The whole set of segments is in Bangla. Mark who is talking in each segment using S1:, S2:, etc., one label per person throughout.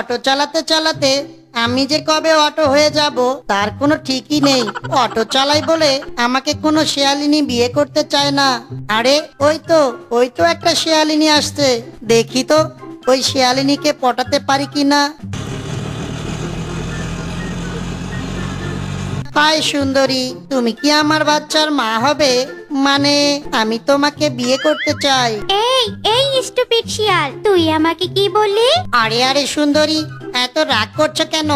S1: অটো চালাতে চালাতে আমি যে কবে অটো হয়ে যাব, তার কোনো ঠিকই নেই। অটো চালাই বলে আমাকে কোনো শেয়ালিনী বিয়ে করতে চায় না। আরে, ওই তো ওই তো একটা শেয়ালিনী আসছে। দেখি তো, ওই শেয়ালিনীকে পটাতে পারি কি না হাই সুন্দরী, তুমি কি আমার বাচ্চার মা হবে? মানে আমি তোমাকে বিয়ে করতে চাই।
S2: এই এই স্টুপিড শিয়াল। তুই আমাকে কি বললি?
S1: আরে আরে সুন্দরী এত রাগ করছ কেন?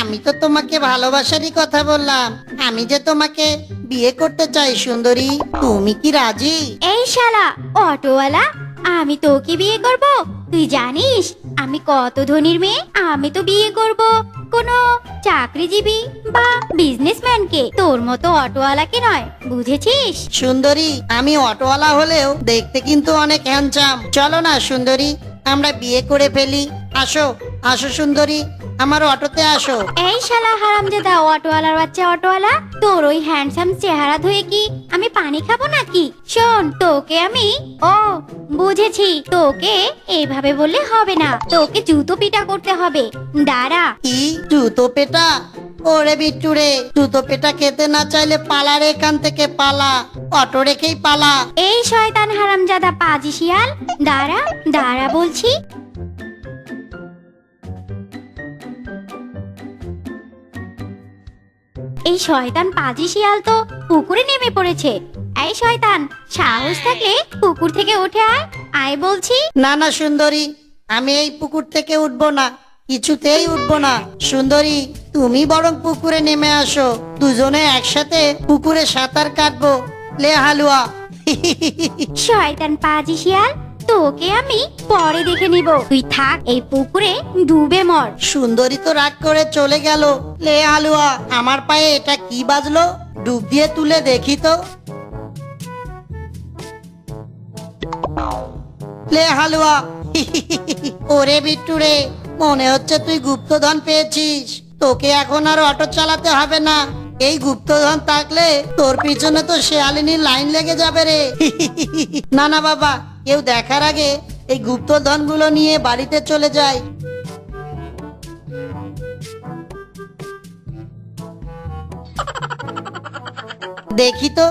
S1: আমি তো তোমাকে ভালোবাসারই কথা বললাম। আমি যে তোমাকে বিয়ে করতে চাই সুন্দরী তুমি কি রাজি?
S2: এই শালা অটোওয়ালা আমি তোকে বিয়ে করব? তুই জানিস আমি কত ধনির মেয়ে? আমি তো বিয়ে করব। কোনো চাকরিজীবী বা বিজনেসম্যানকে তোর মতো অটোওয়ালাকে নয়, বুঝেছিস?
S1: সুন্দরী, আমি অটোওয়ালা হলেও দেখতে কিন্তু অনেক হ্যান্ডসাম চলো না, সুন্দরী, আমরা বিয়ে করে ফেলি। আসো আসো সুন্দরী। আমার অটোতে আসো।
S2: এই শালা হারামজাদা অটোওয়ালার বাচ্চা অটোওয়ালা তোর ওই হ্যান্ডসাম চেহারা ধুয়ে কি আমি পানি খাব নাকি? শোন তোকে আমি ও বুঝেছি তোকে এইভাবে বললে হবে না। তোকে জুতো পিটা করতে হবে। দাঁড়া।
S1: কি? জুতো পেটা? ওরে বিট্টু রে জুতো পেটা খেতে না চাইলে পালা রে এখান থেকে পালা। অটো রেখেই পালা।
S2: এই শয়তান হারামজাদা পাজি শিয়াল। দাঁড়া দাঁড়া বলছি। এই শয়তান পাজি শিয়াল তো পুকুরে নেমে পড়েছে। এই শয়তান সাহস থাকলে পুকুর থেকে উঠে আয় আয় বলছি।
S1: না না সুন্দরী আমি এই পুকুর থেকে উঠবো না কিছুতেই উঠবো না। সুন্দরী তুমি বরং পুকুরে নেমে আসো দুজনে একসাথে পুকুরে সাঁতার কাটবো। লে হালুয়া।
S2: শয়তান পাজি শিয়াল তোকে আমি পরে দেখে নিব। তুই থাক, এই পুকুরে ডুবে মর।
S1: সুন্দরী তো রাগ করে চলে গেল। লে হালুয়া, আমার পায়ে এটা কি বাজলো? ডুব দিয়ে তুলে দেখি তো। লে হালুয়া, ওরে বিট্টু রে, মনে হচ্ছে তুই গুপ্তধন পেয়েছিস। তোকে এখন আর অটো চালাতে হবে না। এই গুপ্তধন থাকলে তোর পিছনে তো শেয়ালিনীর লাইন লেগে যাবে রে। না না, বাবা কেউ দেখার আগে এই গুপ্তধনগুলো নিয়ে বাড়িতে চলে যায়। দেখি তো,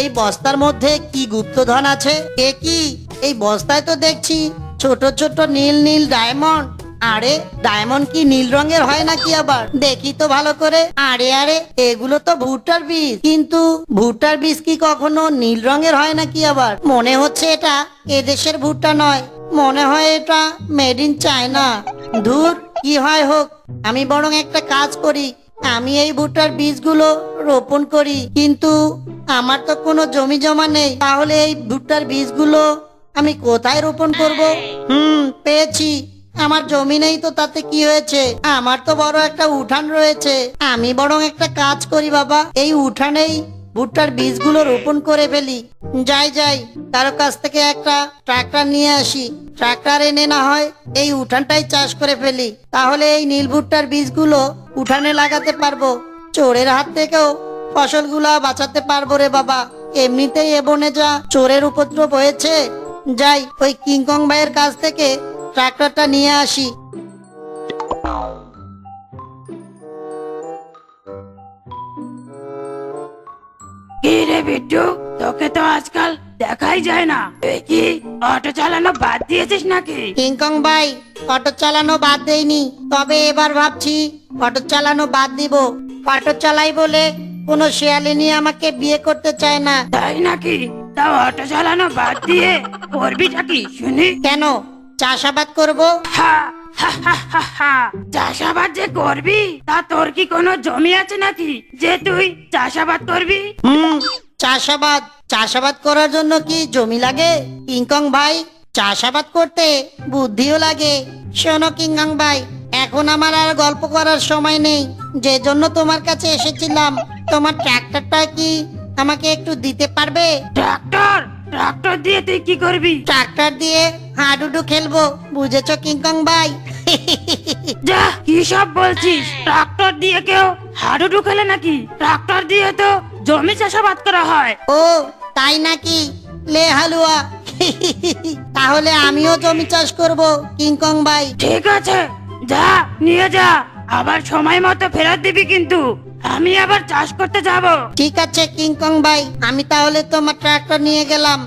S1: এই বস্তার মধ্যে কি গুপ্তধন আছে? কে কি? এই বস্তায় তো দেখছি ছোট ছোট নীল নীল ডায়মন্ড। আরে, ডায়মন্ড কি নীল রঙের হয় নাকি আবার? দেখি তো ভালো করে। আরে আরে, এগুলো তো ভুট্টার বীজ। কিন্তু ভুট্টার বীজ কি কখনো নীল রঙের হয় নাকি আবার? মনে হচ্ছে এটা এদেশের ভুট্টা নয়। মনে হয় এটা মেড ইন চায়না ধুর, কি হয় হোক, আমি বরং একটা কাজ করি। আমি এই ভুট্টার বীজগুলো রোপণ করি। কিন্তু আমার তো কোনো জমি জমা নেই। তাহলে এই ভুট্টার বীজগুলো আমি কোথায় রোপণ করব? হুম, পেয়েছি। আমার জমি নেই তো তাতে কি হয়েছে? আমার তো বড় একটা উঠান রয়েছে। আমি বরং একটা কাজ করি বাবা। এই উঠানেই ভুট্টার বীজগুলো রোপণ করে ফেলি। যাই যাই, কারও কাছ থেকে একটা ট্রাক্টর নিয়ে আসি। ট্রাক্টর এনে না হয় এই উঠানটাই চাষ করে ফেলি। তাহলে এই নীল ভুট্টার বীজগুলো উঠানে লাগাতে পারব। চোরের হাত থেকেও ফসলগুলা বাঁচাতে পারব রে বাবা। এমনিতেই এ বনে যা চোরের উপদ্রব হয়েছে। যাই, ওই কিংকং ভাইয়ের কাছ থেকে ট্রাক্টরটা নিয়ে আসি।
S3: কি রে বিট্টু? তোকে তো আজকাল দেখাই যায় না। তুই কি অটো চালানো বাদ দিয়েছিস নাকি?
S1: কিংকং ভাই অটো চালানো বাদ দেইনি। তবে এবার ভাবছি অটো চালানো বাদ দিব। অটো চালাই বলে কোনো শেয়ালিনী আমাকে বিয়ে করতে চায় না।
S3: তাই নাকি? তাও অটো চালানো বাদ দিয়ে করবিটা কি শুনি।
S1: কেন? চাষাবাদ করব।
S3: চাষাবাদ যে করবি তা তোর কি কোনো জমি আছে নাকি? যে তুই চাষাবাদ করবি?
S1: হুম চাষাবাদ। চাষাবাদ করার জন্য কি জমি লাগে? কিংকং ভাই চাষাবাদ করতে বুদ্ধিও লাগে। শোনো কিংকং ভাই এখন আমার আর গল্প করার সময় নেই। যে জন্য তোমার কাছে এসেছিলাম তোমার ট্রাক্টরটা কি আমাকে একটু দিতে পারবে?
S3: ট্রাক্টর ট্রাক্টর দিয়ে তুই কি করবি?
S1: ট্রাক্টর দিয়ে হাডুডু খেলব। বুঝেছ কিংকং ভাই?
S3: যা কি সব বলছিস? ট্রাক্টর দিয়ে কেউ হাডুডু খেলে নাকি? ট্রাক্টর দিয়ে তো জমি চাষাবাদ করা হয়।
S1: ও তাই নাকি? লে হালুয়া। তাহলে আমিও জমি চাষ করব কিংকং ভাই।
S3: ঠিক আছে যা নিয়ে যা। আবার সময় মতো ফেরত দিবি কিন্তু। আমি আবার চাষ করতে যাব।
S1: ঠিক আছে কিংকং ভাই, আমি তাহলে তোমার ট্রাক্টর নিয়ে গেলাম।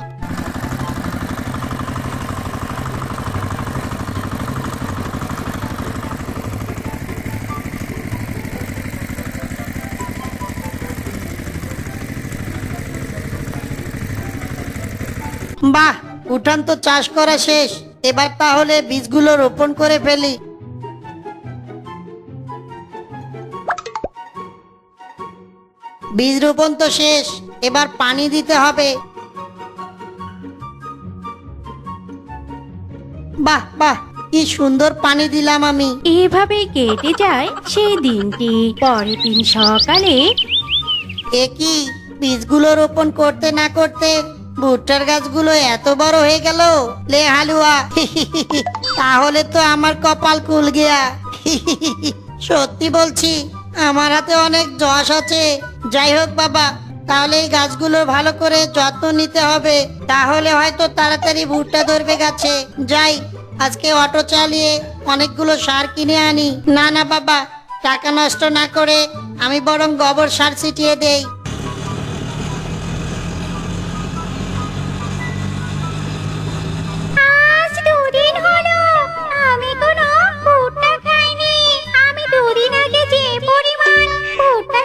S1: বাহ, উঠান তো চাষ করা শেষ। এবার তাহলে বীজগুলো রোপণ করে ফেলি। বীজ রোপণ তো শেষ এবার পানি দিতে হবে। বাহ বাহ কি সুন্দর পানি দিলাম আমি।
S2: এভাবে কেটে যায় সেই দিনটি। পরের দিন সকালে
S1: এ কি বীজগুলো রোপণ করতে না করতে ভুট্টার গাছগুলো এত বড় হয়ে গেল? লে হালুয়া তাহলে তো আমার কপাল কুল গিয়া। সত্যি বলছি আমার হাতে অনেক যশ আছে। যাই হোক বাবা, তাহলে এই গাছগুলোর ভালো করে যত্ন নিতে হবে, তাহলে হয়তো তাড়াতাড়ি ভুট্টা ধরবে গাছে। যাই, আজকে অটো চালিয়ে অনেকগুলো সার কিনে আনি। না না বাবা, টাকা নষ্ট না করে আমি বরং গোবর সার ছিটিয়ে দেই।
S2: আমি কোনো ভুট্টা খাইনি। আমি দুদিন আগে যে পরিমাণ ভুট্টা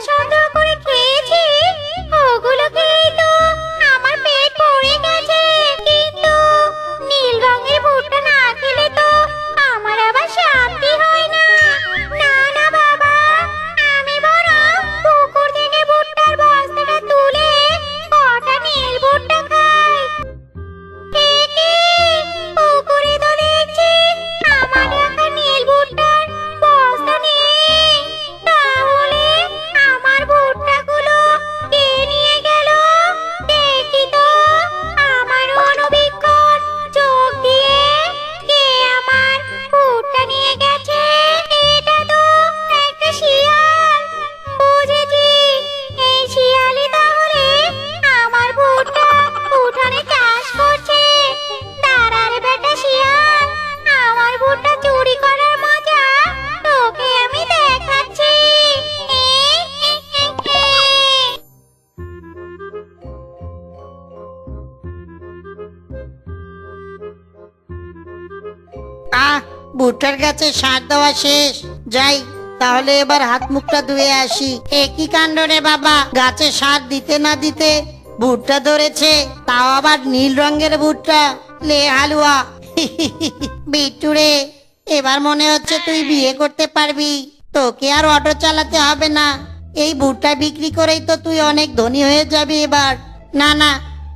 S1: ভুট্টার গাছে সার দেওয়া শেষ। যাই, তাহলে এবার হাত মুখটা ধুয়ে আসি। একই কাণ্ড রে বাবা? গাছে সার দিতে না দিতে ভুট্টা ধরেছে, তাও আবার নীল রঙের ভুট্টা। লে হালুয়া। বিট্টু রে, এবার মনে হচ্ছে তুই বিয়ে করতে পারবি। তোকে আর অটো চালাতে হবে না। এই ভুট্টা বিক্রি করেই তো তুই অনেক ধনী হয়ে যাবি এবার। না না,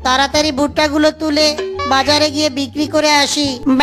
S1: তাড়াতাড়ি ভুট্টাগুলো তুলে বাজারে গিয়ে বিক্রি করে আসি।